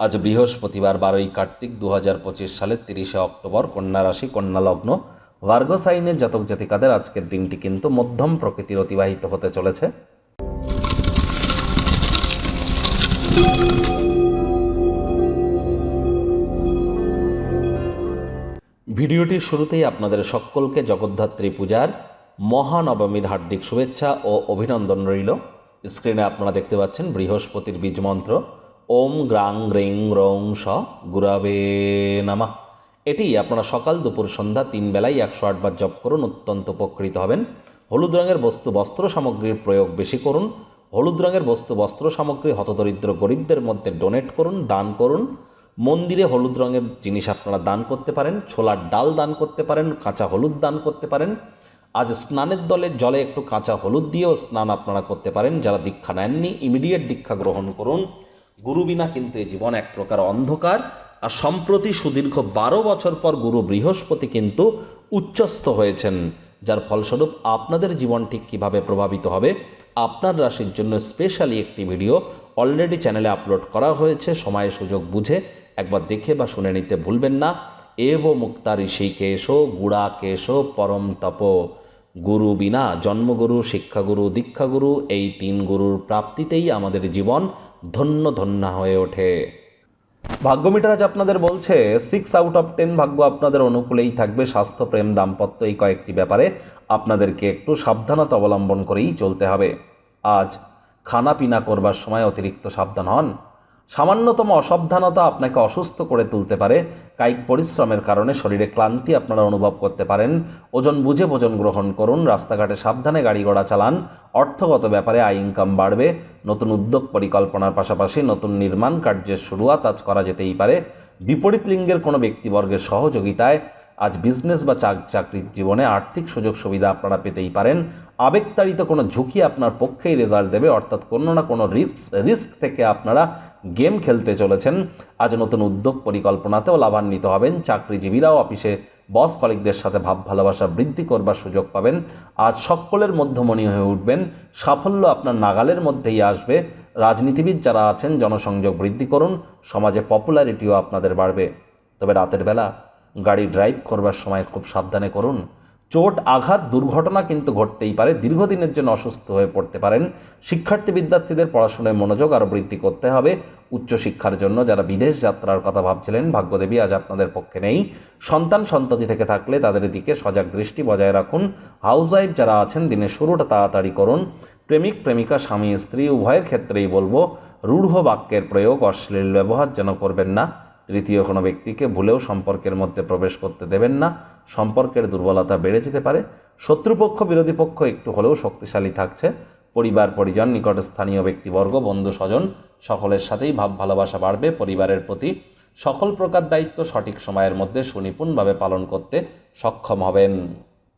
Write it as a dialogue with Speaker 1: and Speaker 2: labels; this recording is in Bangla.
Speaker 1: আজ বৃহস্পতিবার বারোই কার্তিক দু হাজার পঁচিশ সালের তিরিশে অক্টোবর কন্যা রাশি, কন্যা লগ্ন। ভার্গ সাইনের জাতক জাতিকাদের আজকের দিনটি কিন্তু মধ্যম প্রকৃতির অতিবাহিত হতে চলেছে। ভিডিওটির শুরুতেই আপনাদের সকলকে জগদ্ধাত্রী পূজার মহানবমীর হার্দিক শুভেচ্ছা ও অভিনন্দন রইল। স্ক্রিনে আপনারা দেখতে পাচ্ছেন বৃহস্পতির বীজ মন্ত্র। ওম গ্রাং গ্রিং রং স গুরাবে নামা। এটি আপনারা সকাল দুপুর সন্ধ্যা তিন বেলায় একশো আটবার জপ করুন, অত্যন্ত উপকৃত হবেন। হলুদ রঙের বস্তু বস্ত্র সামগ্রীর প্রয়োগ বেশি করুন। হলুদ রঙের বস্তু বস্ত্র সামগ্রী হতদরিদ্র গরিবদের মধ্যে ডোনেট করুন, দান করুন। মন্দিরে হলুদ রঙের জিনিস আপনারা দান করতে পারেন, ছোলার ডাল দান করতে পারেন, কাঁচা হলুদ দান করতে পারেন। আজ স্নানের দলের জলে একটু কাঁচা হলুদ দিয়েও স্নান আপনারা করতে পারেন। যারা দীক্ষা নেননি ইমিডিয়েট দীক্ষা গ্রহণ করুন। গুরু বিনা কিন্তু এই জীবন এক প্রকার অন্ধকার। আর সম্প্রতি সুদীর্ঘ বারো বছর পর গুরু বৃহস্পতি কিন্তু উচ্চস্থ হয়েছেন। যার ফলস্বরূপ আপনাদের জীবন ঠিক কীভাবে প্রভাবিত হবে, আপনার রাশির জন্য স্পেশালি একটি ভিডিও অলরেডি চ্যানেলে আপলোড করা হয়েছে। সময়, সুযোগ বুঝে একবার দেখে বা শুনে নিতে ভুলবেন না। এব মুক্তা ঋষি কেশো, গুড়া কেশো, পরম তপ। গুরু বিনা জন্মগুরু, শিক্ষাগুরু, দীক্ষাগুরু, এই তিন গুরুর প্রাপ্তিতেই আমাদের জীবন ধন্য ধন্য হয়ে ওঠে। ভাগ্য মিটার আজ আপনাদের বলছে সিক্স আউট অফ টেন ভাগ্য আপনাদের অনুকূলেই থাকবে, স্বাস্থ্য, প্রেম, দাম্পত্য, এই কয়েকটি ব্যাপারে আপনাদেরকে একটু সাবধানতা অবলম্বন করেই চলতে হবে। আজ খানা পিনা করবার সময় অতিরিক্ত সাবধান হন। সামান্যতম অসাবধানতা আপনাকে অসুস্থ করে তুলতে পারে। কায়িক পরিশ্রমের কারণে শরীরে ক্লান্তি আপনারা অনুভব করতে পারেন। ওজন বুঝে ভোজন গ্রহণ করুন, রাস্তাঘাটে সাবধানে গাড়ি ঘোড়া চালান, অর্থগত ব্যাপারে আয় ইনকাম বাড়বে, নতুন উদ্যোগ পরিকল্পনার পাশাপাশি নতুন নির্মাণ কার্যের শুরুয়াত আজ করা যেতেই পারে। বিপরীত লিঙ্গের কোনো ব্যক্তিবর্গের সহযোগিতায় আজ বিজনেস বা চাক চাকরির জীবনে আর্থিক সুযোগ সুবিধা আপনারা পেতেই পারেন। আবেগতাড়িত কোনো ঝুঁকি আপনার পক্ষেই রেজাল্ট দেবে, অর্থাৎ কোনো না কোনো রিস্ক রিস্ক থেকে আপনারা গেম খেলতে চলেছেন। আজ নতুন উদ্যোগ পরিকল্পনাতেও লাভান্বিত হবেন। চাকরিজীবীরাও অফিসে বস কলিকদের সাথে ভাব ভালোবাসা বৃদ্ধি করবার সুযোগ পাবেন। আজ সকলের মধ্যমণি হয়ে উঠবেন। সাফল্য আপনার নাগালের মধ্যেই আসবে। রাজনীতিবিদ যারা আছেন, জনসংযোগ বৃদ্ধি করুন। সমাজে পপুলারিটিও আপনাদের বাড়বে। তবে রাতের বেলা গাড়ি ড্রাইভ করবার সময় খুব সাবধানে করুন। চোট, আঘাত, দুর্ঘটনা কিন্তু ঘটতেই পারে। দীর্ঘদিনের জন্য অসুস্থ হয়ে পড়তে পারেন। শিক্ষার্থী বিদ্যার্থীদের পড়াশোনায় মনোযোগ আরও বৃদ্ধি করতে হবে। উচ্চশিক্ষার জন্য যারা বিদেশ যাত্রার কথা ভাবছিলেন, ভাগ্যদেবী আজ আপনাদের পক্ষে নেই। সন্তান সন্ততি থেকে থাকলে তাদের দিকে সজাগ দৃষ্টি বজায় রাখুন। হাউস ওয়াইফ যারা আছেন, দিনের শুরুটা তাড়াতাড়ি করুন। প্রেমিক, প্রেমিকা, স্বামী, স্ত্রী, উভয়ের ক্ষেত্রেই বলব, রূঢ় বাক্যের প্রয়োগ, অশ্লীল ব্যবহার যেন করবেন না। তৃতীয় কোনো ব্যক্তিকে ভুলেও সম্পর্কের মধ্যে প্রবেশ করতে দেবেন না। সম্পর্কের দুর্বলতা বেড়ে যেতে পারে। শত্রুপক্ষ, বিরোধী পক্ষ একটু হলেও শক্তিশালী থাকছে। পরিবার, পরিজন, নিকট স্থানীয় ব্যক্তিবর্গ, বন্ধু, স্বজন, সকলের সাথেই ভাব, ভালোবাসা বাড়বে। পরিবারের প্রতি সকল প্রকার দায়িত্ব সঠিক সময়ের মধ্যে সুনিপুণভাবে পালন করতে সক্ষম হবেন।